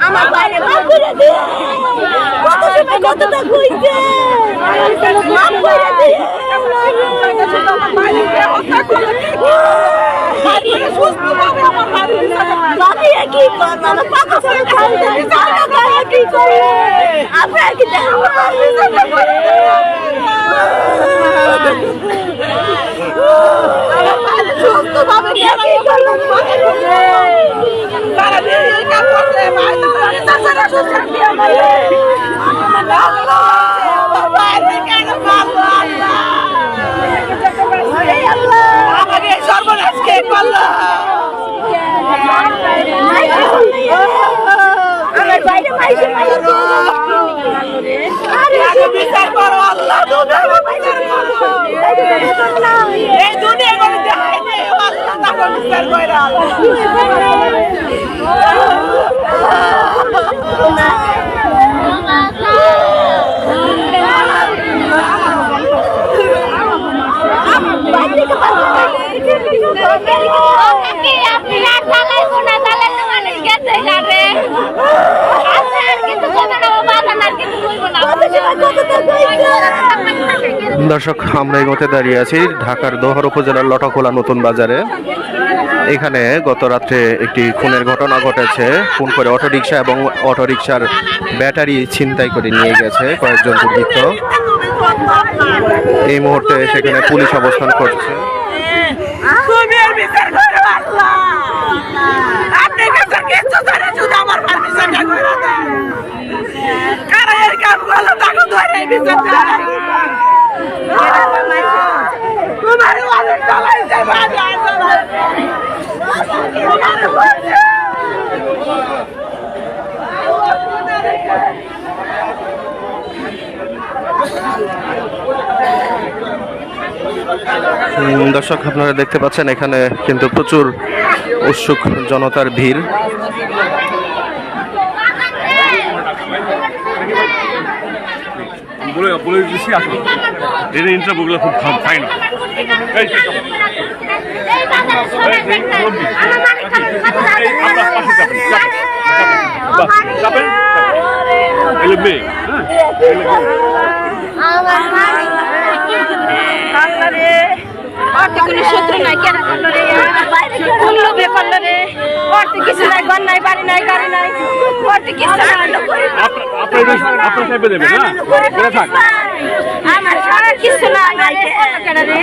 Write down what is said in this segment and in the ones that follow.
আমার কত সময় কাজ করছে বাইরে তাছাড়া সুস্থ দিয়ে আমার আল্লাহ আমার বাইরে কেন পাবো আল্লাহ আমাকে এই সর্বনাশ কে করল আমার বাইরে মাইছে মাইছে বিচার করো আল্লাহ দুধের বিচার করো এই দুনিয়া করে দেখাই দে আল্লাহ তাকে বিচার করে আপনি আর চালাইবো না চালাইতে মানুষ গেছে গাড়ে আপনি আর কিছু করবেন না বাবা আর কিছু করব না দর্শক আমরা এই মুহূর্তে দাঁড়িয়ে আছি ঢাকার দোহর উপজেলার লটাখোলা নতুন বাজারে। এখানে গত রাত্রে একটি খুনের ঘটনা ঘটেছে। খুন করে অটোরিকশা এবং অটোরিকশার ব্যাটারি ছিনতাই করে নিয়ে গেছে কয়েকজন দুর্বৃত্ত। এই মুহূর্তে সেখানে পুলিশ অবস্থান করছে জানে শুধু আমার মার বিচারটা করে দেন কারা এর কাম করল তাকে ধরে এই বিচারটা তোমার অনেক চালাইছে বাজার চালাইছে উম, দর্শক আপনারা দেখতে পাচ্ছেন এখানে কিন্তু প্রচুর উৎসুক জনতার ভিড়। বলে বলে দিচ্ছি ইন্টারভিউগুলো খুব ফাইন আমার অর্থ কোনো শত্রু নাই কেন করল রে? কোন লোভে করল রে? অর্থ কিছু নাই ঘর নাই বাড়ি নাই গাড়ি নাই অর্থ কিছু নাই। আপনার আপনার আপনার সাহেবে দেবেন আমার সারা কিছু নাই কেন রে?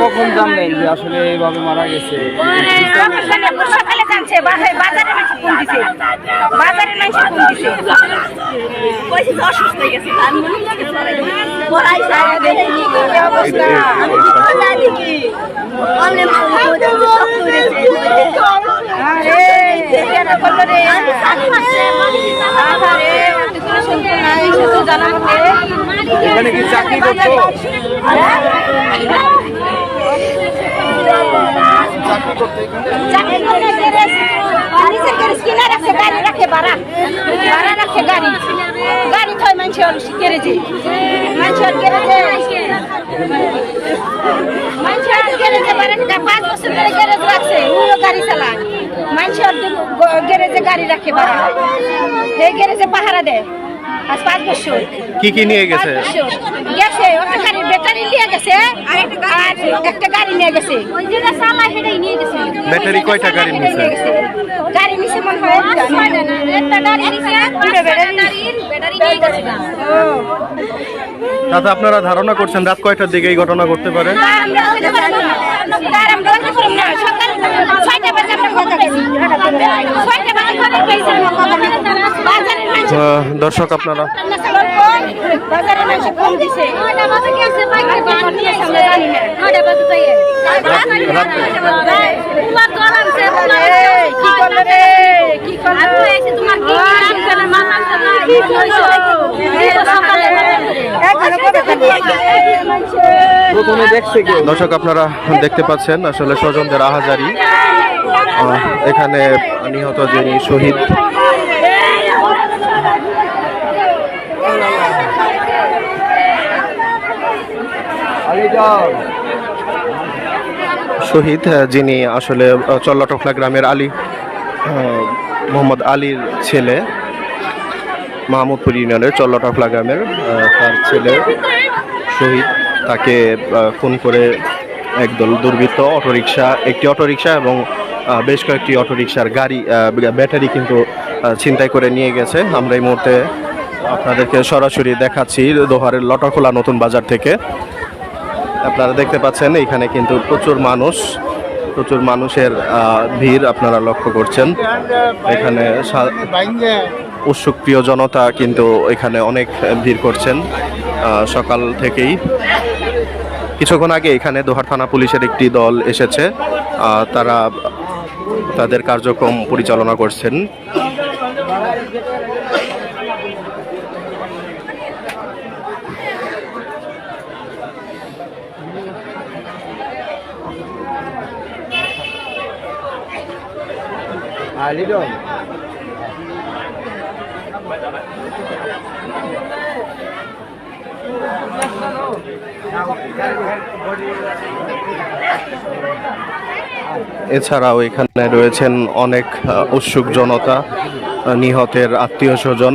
কখন জানলেন যে আসলে এইভাবে মারা গেছে? ওরে, আমার স্বামী সকালে জানছে বাজারে বাজারে মানুষ ফোন দিছে। বাজারে মানুষ ফোন দিছে। কইছে অসুস্থ হয়ে গেছে আমি মনে লাগে দেখে কি কি অবস্থা? আমি কি করে জানি কি? আরে করল রে। আরে কোনো শুনতে নাই এখানে কি চাকরি করছ চাকরি করে গ্যারেজ নিজের গ্যারেজ কিনে রাখছে গাড়ি রাখে ভাড়া ভাড়া রাখে গাড়ি গাড়ি থয় মানুষের গ্যারেজে মানুষের গ্যারেজে মানুষের গ্যারেজে ভাড়া পাঁচ বছর ধরে গ্যারেজ রাখছে উনিও গাড়ি চালায় মানুষের গ্যারেজে গাড়ি রাখে ভাড়া এই গ্যারেজে পাহারা দেয় আজ পাঁচ বছর কি কি নিয়ে গেছে? গেছে ওটা গাড়ি ব্যাটারি নিয়ে গেছে আর একটা গাড়ি নিয়ে গেছে। ওই যেটা চালায় সেটাই নিয়ে গেছে। ব্যাটারি কয়টা গাড়ি নিয়েছে? গাড়ি নিছে মনে হয় একটা। গাড়ি নিছে দুটো ব্যাটারি ব্যাটারি নিয়ে গেছে। তাতে আপনারা ধারণা করছেন রাত কয়টার দিকে এই ঘটনা ঘটতে পারে? আমরা না আমরা না সকাল দর্শক আপনারা। বাজারের মাসে কম দিছে নয়টা বাজে দর্শক আপনারা দেখতে পাচ্ছেন আসলে স্বজনদের আহাজারি। আহ, এখানে নিহত যিনি শহীদ। শহীদ যিনি আসলে চল্লাটকলা গ্রামের আলী মোহাম্মদ আলীর ছেলে মাহমুদপুর ইউনিয়নের চল্লাটকলা গ্রামের তার ছেলে শহীদ। তাকে খুন করে একদল দুর্বৃত্ত অটোরিকশা, একটি অটোরিকশা এবং বেশ কয়েকটি অটোরিকশার গাড়ি ব্যাটারি কিন্তু ছিনতাই করে নিয়ে গেছে। আমরা এই মুহূর্তে আপনাদেরকে সরাসরি দেখাচ্ছি দোহারের লটাখোলা নতুন বাজার থেকে। আপনারা দেখতে পাচ্ছেন এখানে কিন্তু প্রচুর মানুষ, প্রচুর মানুষের ভিড় আপনারা লক্ষ্য করছেন। এখানে উৎসুক প্রিয় জনতা কিন্তু এখানে অনেক ভিড় করছেন সকাল থেকেই। কিছুক্ষণ আগে এখানে দোহার থানা পুলিশের একটি দল এসেছে তারা তাদের কার্যক্রম পরিচালনা করছেন। এছাড়াও এখানে রয়েছেন অনেক উৎসুক জনতা নিহতের আত্মীয় স্বজন।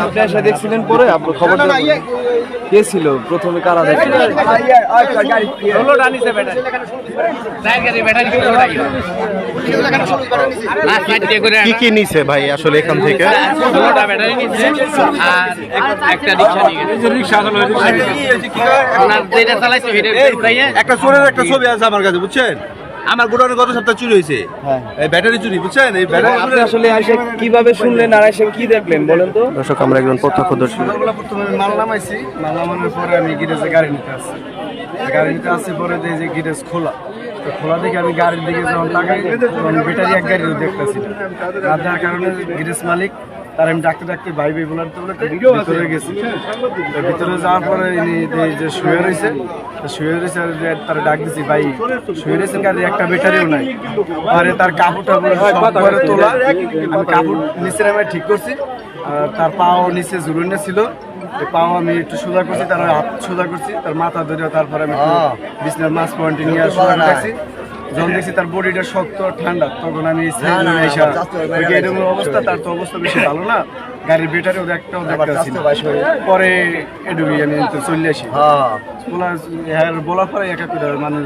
আপনি এসে দেখছিলেন পরে আপনার খবর কে ছিল প্রথমে কারা দেখছিলেন কি কি নিছে ভাই আসলে এখান থেকে? একটা চোরের একটা ছবি আছে আমার কাছে বুঝছেন? আমার গোডাউনে গত সপ্তাহ চুরি হয়েছে। হ্যাঁ। ব্যাটারি চুরি বুঝছেন? এই আপনি ব্যাটারি আসলে এসে কীভাবে শুনলেন আর এসে কি দেখলেন বলেন তো? দর্শক আমরা একজন প্রত্যক্ষদর্শী। প্রথমে আমি মাল নামাইছি। মাল নামানোর পরে আমি গিরেজে গাড়ি নিতে আসছি। গাড়ি নিতে আসছি পরে দেখি যে গিরেজ খোলা। তো খোলা দেখে আমি গাড়ির দিকে যখন তাকাই তখন ব্যাটারি এক গাড়িও দেখতেছি না। আর যার কারণে গিরেজ মালিক তার আমি ডাকতে ডাকতে ভাই ভাই বলার ভিতরে গেছি। ভিতরে যাওয়ার পরে ইনি যে শুয়ে রয়েছে শুয়ে রয়েছে তার ডাক দিছি ভাই শুয়ে রয়েছে গাড়ি একটা ব্যাটারিও নাই। আরে তার কাপড়টা সব করে তোলা। আমি কাপড় নিচে নামে ঠিক করছি। তার পাও নিচে ঝুলনে ছিল। পাও আমি একটু সোজা করছি তার হাত সোজা করছি তার মাথা ধরে তারপরে আমি বিছনার মাছ পয়েন্টে নিয়ে সোজা রাখছি যখন দেখছি তার বডিটা শক্ত আর ঠান্ডা তখন আমি এরকম অবস্থা তার তো অবস্থা বেশি ভালো না। গাড়ির ব্যাটারিও একটাও দেখতেছি না। পরে এডুবি আমি তো চলে আসি। বলা হ্যাঁ বলার পরে এক এক করে মানুষ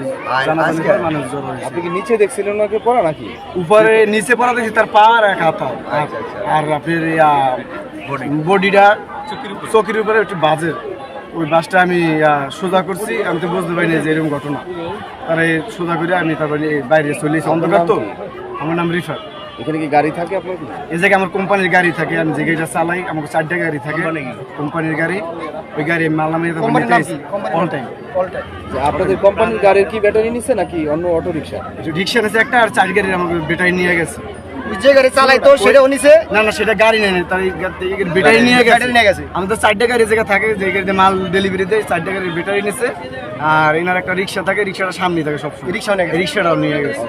জানাজানি মানুষ জড়ো আপনি কি নিচে দেখছিলেন ওকে পড়া নাকি? উপরে নিচে পড়া দেখছি তার পা আর এক হাত আর- আর আপনার বডিটা চকির উপরে একটু বাজে। ওই বাসটা আমি সোজা করছি আমি তো বুঝতে পারিনি যে এরকম ঘটনা। তারে সোজা করে আমি তারপরে বাইরে চলে এসেছি। অন্ধকার তো? আমার নাম রিফাত। এখানে কি গাড়ি থাকে আপনার এই জায়গায় আমার কোম্পানির গাড়ি থাকে আমি যে গাড়িটা চালাই আমার চারটা গাড়ি থাকে। কোম্পানির গাড়ি ওই গাড়ি আমি মাল নামিয়ে তারপর নিতে আসি অল টাইম যে আপনাদের কোম্পানির গাড়ির কি ব্যাটারি নিচ্ছে নাকি অন্য অটো রিক্সা রিক্সা আছে একটা আর চার গাড়ির আমাকে ব্যাটারি নিয়ে গেছে। যে গাড়ি চালাইতো সেটাও নিছে। না না সেটা গাড়ি নেই তার ব্যাটারি নিয়ে গেছে নিয়ে গেছে। আমাদের চারটে গাড়ি জায়গা থাকে যে গাড়িতে মাল ডেলিভারি দেয় চারটে গাড়ির ব্যাটারি নিছে। আর এনার একটা রিক্সা থাকে রিক্সাটা সামনে থাকে সব রিক্সা নিয়ে রিক্সাটাও নিয়ে গেছে।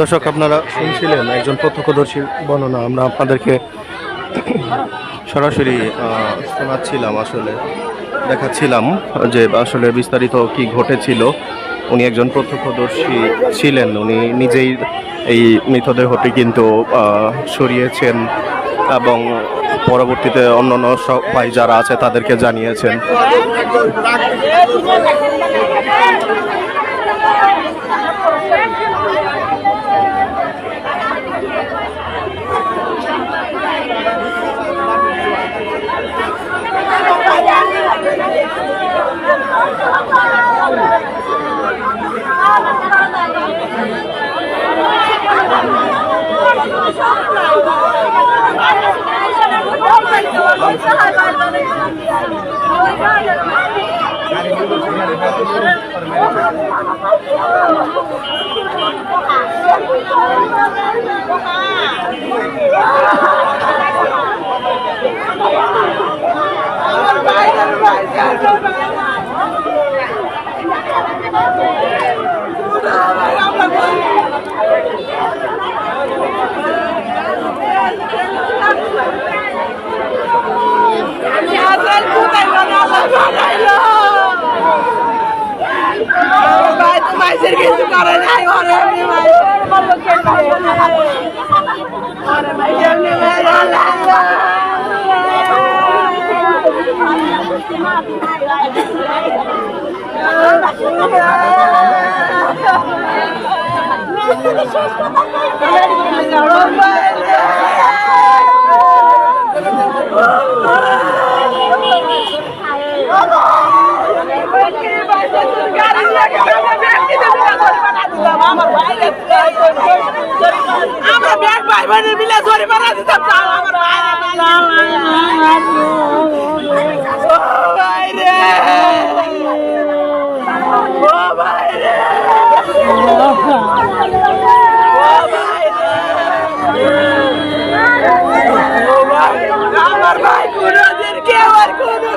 দর্শক আপনারা শুনছিলেন একজন প্রত্যক্ষদর্শীর বর্ণনা। আমরা আপনাদেরকে সরাসরি শোনাচ্ছিলাম আসলে দেখাচ্ছিলাম যে আসলে বিস্তারিত কি ঘটেছিল। উনি একজন প্রত্যক্ষদর্শী ছিলেন। উনি নিজেই এই মৃতদেহটি কিন্তু সরিয়েছেন এবং পরবর্তীতে অন্য অন্যান্য সবাই যারা আছে তাদেরকে জানিয়েছেন। Yeah, ভাই তোমায় কিছু করে নাই ওরে ভাই ওরে ভাই এমনি ভাই Oh, আমরা ব্যাগ ভাই বোনের মিলে জরিমানা দিতাম। আমার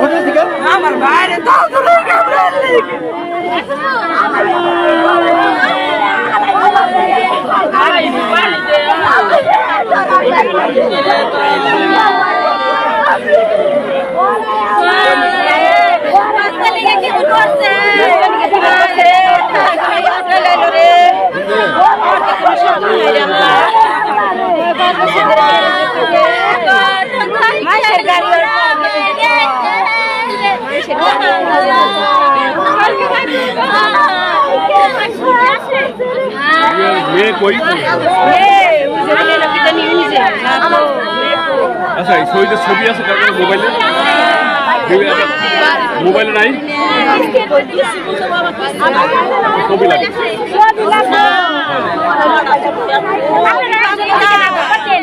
ক্ষতি করে আমার বাইরে তাও ধরে মাসের গাড়ি মেয়ে কই আচ্ছা ছবিতে ছবি আছে কার মোবাইলে মোবাইলে নাই? ছবি লাগে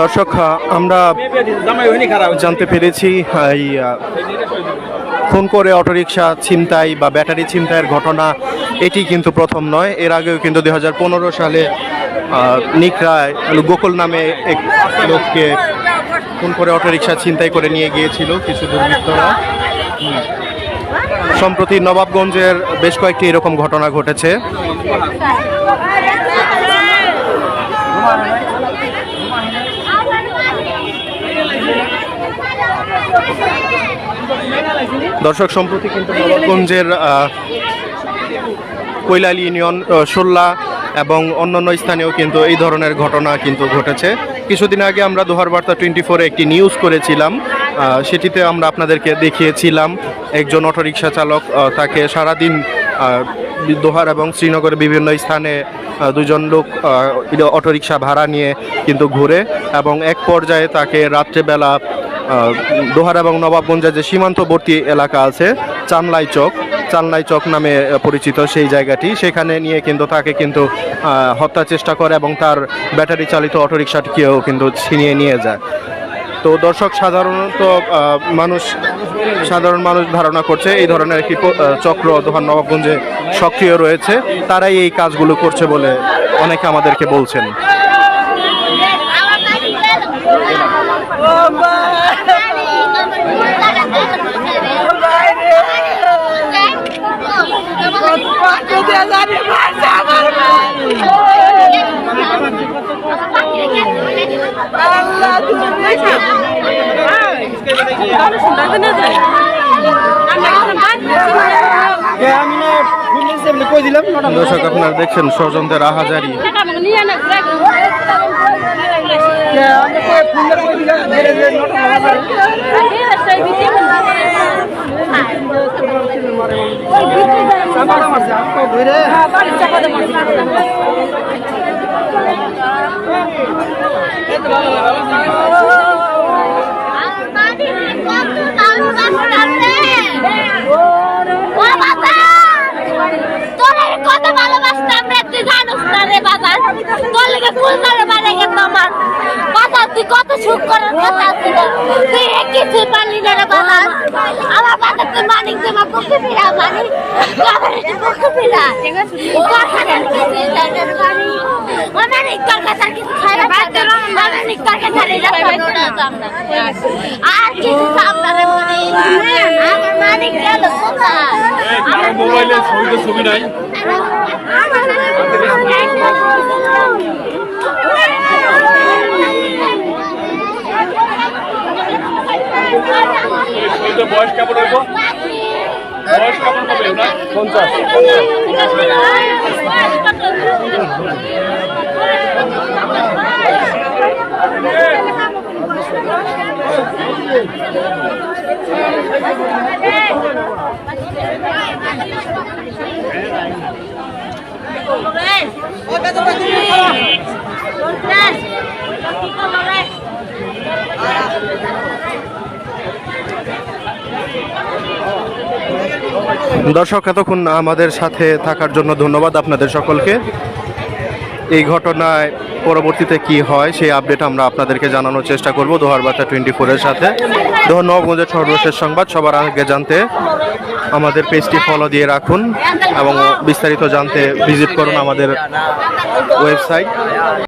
দর্শক আমরা জানতে পেরেছি এই ফোন করে অটোরিকশা ছিনতাই বা ব্যাটারি ছিনতাইয়ের ঘটনা, এটি কিন্তু প্রথম নয়। এর আগেও কিন্তু দু হাজার পনেরো সালে নিকরায় গোকুল নামে এক লোককে ফোন করে অটোরিকশা ছিনতাই করে নিয়ে গিয়েছিল কিছু দুর্বৃত্তরা। সম্প্রতি নবাবগঞ্জের বেশ কয়েকটি এরকম ঘটনা ঘটেছে। দর্শক সম্প্রতি কিন্তু নবাবগঞ্জের কৈলালি ইউনিয়ন সোল্লা এবং অন্যান্য স্থানেও কিন্তু এই ধরনের ঘটনা কিন্তু ঘটেছে। কিছুদিন আগে আমরা দোহার বার্তা টোয়েন্টি ফোরে একটি নিউজ করেছিলাম সেটিতে আমরা আপনাদেরকে দেখিয়েছিলাম একজন অটোরিকশা চালক তাকে সারাদিন দোহার এবং শ্রীনগরের বিভিন্ন স্থানে দুজন লোক অটোরিকশা ভাড়া নিয়ে কিন্তু ঘুরে এবং এক পর্যায়ে তাকে রাত্রেবেলা দোহার এবং নবাবগঞ্জের যে সীমান্তবর্তী এলাকা আছে চানলাই চক চানলাই চক নামে পরিচিত সেই জায়গাটি। সেখানে নিয়ে কিন্তু তাকে কিন্তু আহ, হত্যার চেষ্টা করে এবং তার ব্যাটারি চালিত অটোরিকশাটিকেও কিন্তু ছিনিয়ে নিয়ে যায়। তো দর্শক সাধারণত মানুষ সাধারণ মানুষ ধারণা করছে এই ধরনের একটি চক্র দোহার নবাবগঞ্জে সক্রিয় রয়েছে। তারাই এই কাজগুলো করছে বলে অনেকে আমাদেরকে বলছেন। দর্শক আপনারা দেখছেন স্বজনদের আহাজারি। ভালোবাসতাম রে তুই জানিস না রে বাজার। তোর লেগে ফুল করে আমার বাজার তুই কত সুখ করার কথা ছিল তুই কিছু পারলি না রে বাজার আমার বাজার তুই মানিক জমা পক্ষে ফিরা মানিক। আমার পক্ষে ফিরা মানিক তোর কথা কিছু খারাপ মানিক তোর কথা আর কিছু সামনে রে আমার মানিক গেল কোথায় আমার মোবাইলে ছবিতে ছবি নাই। ছবিতে বয়স কেমন হইব? বয়স কেমন হবে না পঞ্চাশ। দর্শক, এতক্ষণ আমাদের সাথে থাকার জন্য ধন্যবাদ আপনাদের সকলকে। এই ঘটনায় পরবর্তীতে কি হয়, সেই আপডেট আমরা আপনাদেরকে জানানোর চেষ্টা করব দোহার বার্তা টোয়েন্টি ফোরের সাথে। দোহার নবগঞ্জের সর্বশেষ সংবাদ, সবার আগে জানতে আমাদের পেজটি ফলো দিয়ে রাখুন এবং বিস্তারিত জানতে ভিজিট করুন আমাদের ওয়েবসাইট